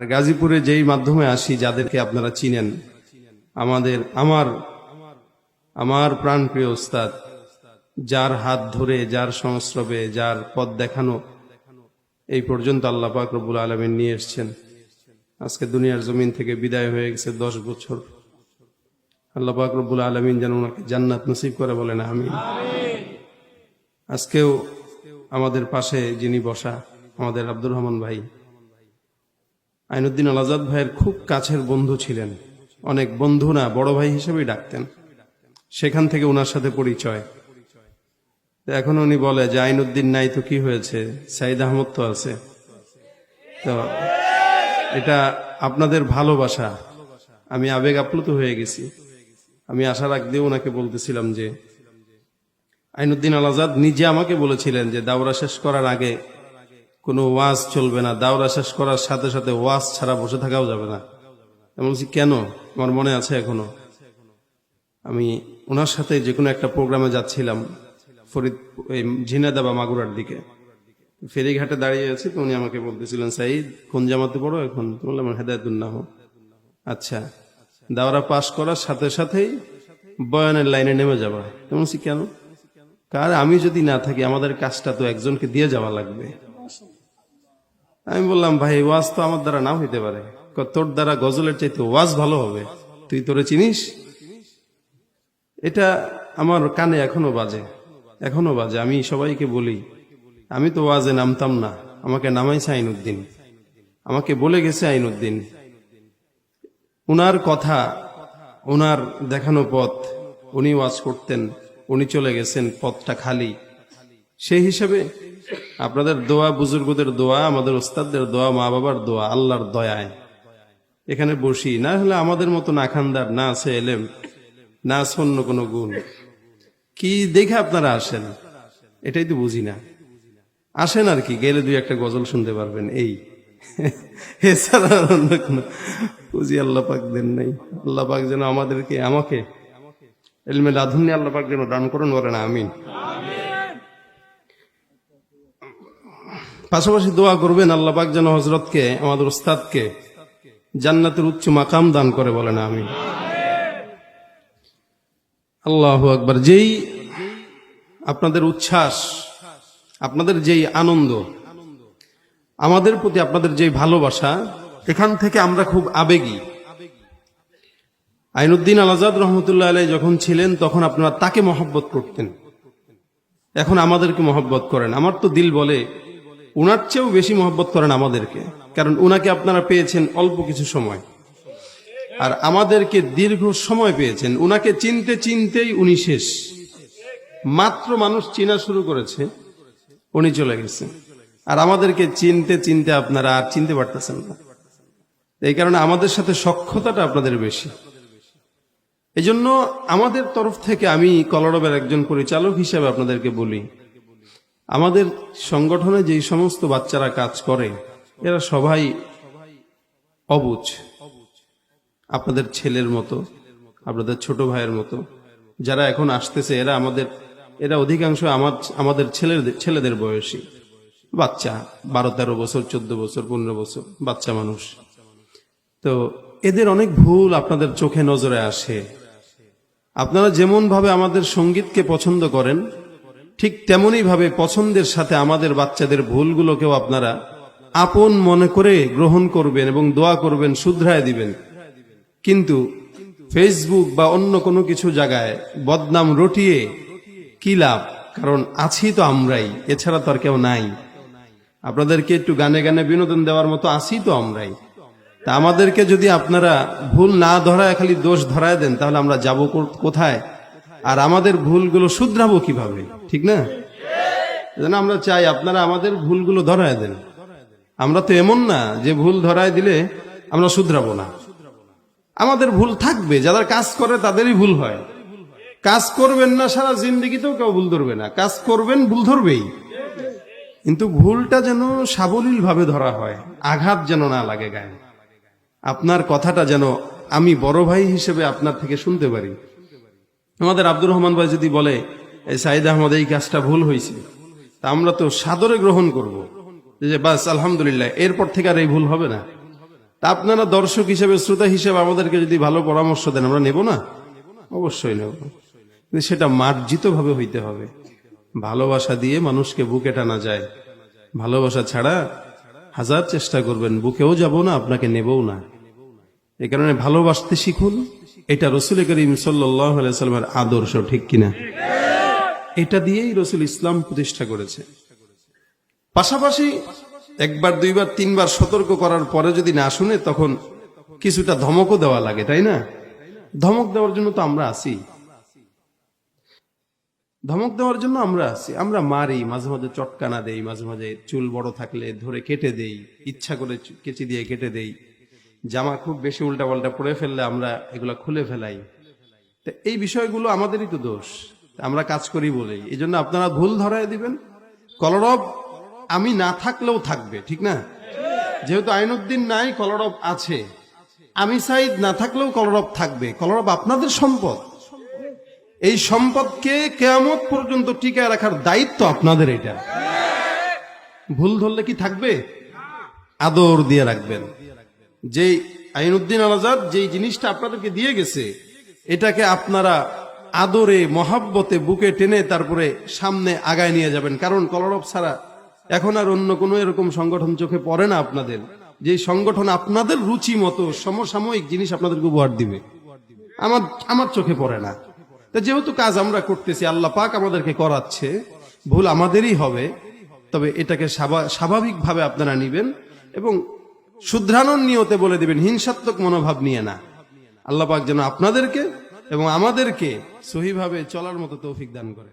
আর গাজীপুরে যেই মাধ্যমে আসি, যাদেরকে আপনারা চিনেন, আমাদের, আমার আমার প্রাণপ্রিয় ওস্তাদ যার হাত ধরে, যার সংস্রবে, যার পথ দেখানো, এই পর্যন্ত আল্লাহ পাক রব্বুল আলমিন নিয়ে এসছেন। আজকে দুনিয়ার জমিন থেকে বিদায় হয়ে গেছে দশ বছর। আল্লাহ পাক রব্বুল আলমিন যেন ওনাকে জান্নাত নসিব করে বলেন আমি আজকেও আমাদের পাশে যিনি বসা, আমাদের আব্দুর রহমান ভাই আইনুদ্দিন আল আজাদ ভাইয়ের খুব কাছের বন্ধু ছিলেন। অনেক বন্ধুরা বড় ভাই হিসেবেই ডাকতেন। সেখান থেকে ওনার সাথে পরিচয়। এখন উনি বলে যে, আইনুদ্দিন নাই তো কি হয়েছে? সাইদ আহমদ তো আছে। তো এটা আপনাদের ভালোবাসা। আমি আবেগ আপ্লুত হয়ে গেছি। আমি আগ দিয়ে ওনাকে বলতেছিলাম যে, আইনুদ্দিন আল আজাদ নিজে আমাকে বলেছিলেন যে, দাওরা শেষ করার আগে কোনো ওয়াজ চলবে না, দাওরা শেষ করার সাথে সাথে ওয়াজ ছাড়া বসে থাকাও যাবে না। আমি বলছি, কেন? আমার মনে আছে এখনও। আমি ওনার সাথে যে কোনো একটা প্রোগ্রামে যাচ্ছিলাম ফরিদ এই ঝিনাদা বা মাগুরার দিকে। ফেরিঘাটে দাঁড়িয়ে আছি তো উনি আমাকে বলতেছিলেন সাইদ কোন জামাতে পড়ো এখন? বললাম হেদায়তুল্লাহ আচ্ছা দাওরা পাশ করার সাথে সাথেই বয়ানের লাইনে নেমে যাবা। বলছি, কেন? কার, আমি যদি না থাকি, আমাদের কাজটা তো একজনকে দিয়ে যাওয়া লাগবে। আমি বললাম, ভাই ওয়াজ তো আমার দ্বারা নাও হইতে পারে। তোর দ্বারা গজলের চাইতে ওয়াজ ভালো হবে। তুই তোরে চিনিস? এটা আমার কানে এখনও বাজে এখনও বাজে। আমি সবাইকে বলি, আমি তো ওয়াজে নামতাম না। আমাকে নামাইছে আইনুদ্দিন আমাকে বলে গেছে আইনুদ্দিন উনার কথা ওনার দেখানো পথ, উনি ওয়াজ করতেন, উনি চলে গেছেন পথটা খালি। সেই হিসেবে আপনাদের দোয়া, বুজুর্গদের দোয়া, আমাদের ওস্তাদদের দোয়া মা বাবার দোয়া, আল্লাহর দয়ায়। এখানে বসি। না হলে আমাদের মতো না খানদার না আছে এলেম না আছে অন্য কোনো গুণ। কি দেখে আপনারা আসেন? এটাই তো বুঝি না। আসেন আর কি, গেলে দুই একটা গজল শুনতে পারবেন, এই। অন্য কোনো বুঝি আল্লাহ দেন নাই। আল্লাহ পাক যেন আমাদেরকে, আমাকে। এলমে লাধুন্য আল্লাহ পাক যেন দান করুন, বলেন আমিন। পাশাপাশি দোয়া করবেন আল্লাহ পাক যেন হজরতকে আমাদের উস্তাদকে জান্নাতের উচ্চ মাকাম দান করে বলেন আমি আল্লাহ আকবার। যেই আপনাদের উচ্ছ্বাস, আপনাদের যেই আনন্দ, আমাদের প্রতি আপনাদের যেই ভালোবাসা, এখান থেকে আমরা খুব আবেগী। আইনুদ্দিন আল আজাদ রহমতুল্লাহ আলাই যখন ছিলেন, তখন আপনারা তাকে মহব্বত করতেন। এখন আমাদেরকে মহব্বত করেন। আমার তো দিল বলে উনার চেয়েও বেশি মহব্বত করেন আমাদেরকে, কারণ উনাকে আপনারা পেয়েছেন অল্প কিছু সময়। আর আমাদেরকে দীর্ঘ সময় পেয়েছেন। উনাকে চিনতে চিনতেই উনি শেষ। মাত্র মানুষ চিনা শুরু করেছে, উনি চলে গেছে। আর আমাদেরকে চিনতে চিনতে আপনারা আর চিনতে পারতেছেন না। এই কারণে আমাদের সাথে সক্ষতাটা আপনাদের বেশি। এই জন্য আমাদের তরফ থেকে আমি কলরবের একজন পরিচালক হিসেবে আপনাদেরকে বলি আমাদের সংগঠনে যেই সমস্ত বাচ্চারা কাজ করে, এরা সবাই অবুঝ আপনাদের ছেলের মতো, আপনাদের ছোট ভাইয়ের মতো, যারা এখন আসতেছে, এরা আমাদের, এরা অধিকাংশ আমার, আমাদের ছেলের, ছেলেদের বয়সী। বাচ্চা বারো তেরো বছর, চোদ্দ বছর, পনেরো বছর, বাচ্চা মানুষ। তো এদের অনেক ভুল আপনাদের চোখে নজরে আসে। আপনারা যেমন ভাবে আমাদের সঙ্গীতকে পছন্দ করেন ঠিক তেমনই ভাবে পছন্দের সাথে আমাদের বাচ্চাদের ভুলগুলোকেও আপনারা আপন মনে করে গ্রহণ করবেন এবং দোয়া করবেন, শুধরায় দিবেন। কিন্তু ফেসবুক বা অন্য কোনো কিছু জায়গায় বদনাম রটিয়ে কি লাভ? কারণ আছি তো আমরাই, এছাড়া তো আর কেউ নাই। আপনাদেরকে একটু গানে গানে বিনোদন দেওয়ার মতো আছি তো আমরাই। তা আমাদেরকে যদি আপনারা ভুল না ধরায় খালি দোষ ধরায় দেন, তাহলে আমরা যাব কোথায়? আর আমাদের ভুলগুলো শুধরাবো কীভাবে? ঠিক না? এজন্য আমরা চাই আপনারা আমাদের ভুলগুলো ধরায় দেন। আমরা তো এমন না যে ভুল ধরায় দিলে আমরা শুধরাবো না। আমাদের ভুল থাকবে, যারা কাজ করে তাদেরই ভুল হয়। কাজ করবেন না সারা জিন্দগিতেও কেউ ভুল ধরবে না। কাজ করবেন, ভুল ধরবেই। কিন্তু ভুলটা যেন সাবলীল ভাবে ধরা হয়, আঘাত যেন না লাগে গায়ে। আপনার কথাটা যেন আমি বড় ভাই হিসেবে আপনার থেকে শুনতে পারি। আমাদের আব্দুর রহমান ভাই যদি বলে এই সাইদ আহমদ এই কাজটা ভুল হয়েছে। তা আমরা তো সাদরে গ্রহণ করব। যে বাস, আলহামদুলিল্লাহ, এরপর থেকে আর এই ভুল হবে না। তা আপনারা দর্শক হিসেবে, শ্রোতা হিসেবে আমাদেরকে যদি ভালো পরামর্শ দেন, আমরা নেব না? অবশ্যই নেব। কিন্তু সেটা মার্জিত ভাবে হইতে হবে। ভালোবাসা দিয়ে মানুষকে বুকে টানা যায়। ভালোবাসা ছাড়া হাজার চেষ্টা করবেন, বুকেও যাব না, আপনাকে নেবও না। এই কারণে ভালোবাসতে শিখুন। এটা রসুল করিম সাল্লাহ সাল্লামের আদর্শ, ঠিক কিনা? এটা দিয়েই রসুল ইসলাম প্রতিষ্ঠা করেছে। পাশাপাশি একবার, দুইবার, তিনবার সতর্ক করার পরে যদি না শুনে, তখন কিছুটা ধমকও দেওয়া লাগে, তাই না? ধমক দেওয়ার জন্য তো আমরা আছি। ধমক দেওয়ার জন্য আমরা আছি। আমরা মারি, মাঝে মাঝে চটকানা দেই, মাঝে মাঝে চুল বড় থাকলে ধরে কেটে দেই, ইচ্ছা করে কেচি দিয়ে কেটে দেই। জামা খুব বেশি উল্টা পাল্টা পরে ফেললে আমরা এগুলা খুলে ফেলাই। এই বিষয়গুলো আমাদেরই তো দোষ। আমরা কাজ করি বলেই। এই জন্য আপনারা ভুল ধরায় দিবেন। কলরব আমি না থাকলেও থাকবে, ঠিক না? যেহেতু আইনুদ্দিন নাই, কলরব আছে। আমি সাইদ না থাকলেও কলরব থাকবে। কলরব আপনাদের সম্পদ। এই সম্পদকে কেয়ামত পর্যন্ত টিকায় রাখার দায়িত্ব আপনাদের এটা। ভুল ধরলে কি থাকবে? আদর দিয়ে রাখবেন। যেই আইনুদ্দিন আলাজাদ যেই জিনিসটা আপনাদেরকে দিয়ে গেছে, এটাকে আপনারা আদরে, মহাব্বতে বুকে টেনে তারপরে সামনে আগায় নিয়ে যাবেন। কারণ কলরব ছাড়া এখন আর অন্য কোনো এরকম সংগঠন চোখে পড়ে না আপনাদের। যে সংগঠন আপনাদের রুচি মতো সমসাময়িক জিনিস আপনাদেরকে উপহার দিবে, আমার আমার চোখে পড়ে না। তা যেহেতু কাজ আমরা করতেছি, আল্লাহ পাক আমাদেরকে করাচ্ছে, ভুল আমাদেরই হবে, তবে এটাকে স্বাভা- স্বাভাবিকভাবে আপনারা নিবেন এবং শুদ্ধানন নিয়তে বলে দিবেন, হিংসাত্মক মনোভাব নিয়ে না। আল্লাহ পাক যেন আপনাদেরকে এবং আমাদেরকে সহিভাবে চলার মতো তৌফিক দান করে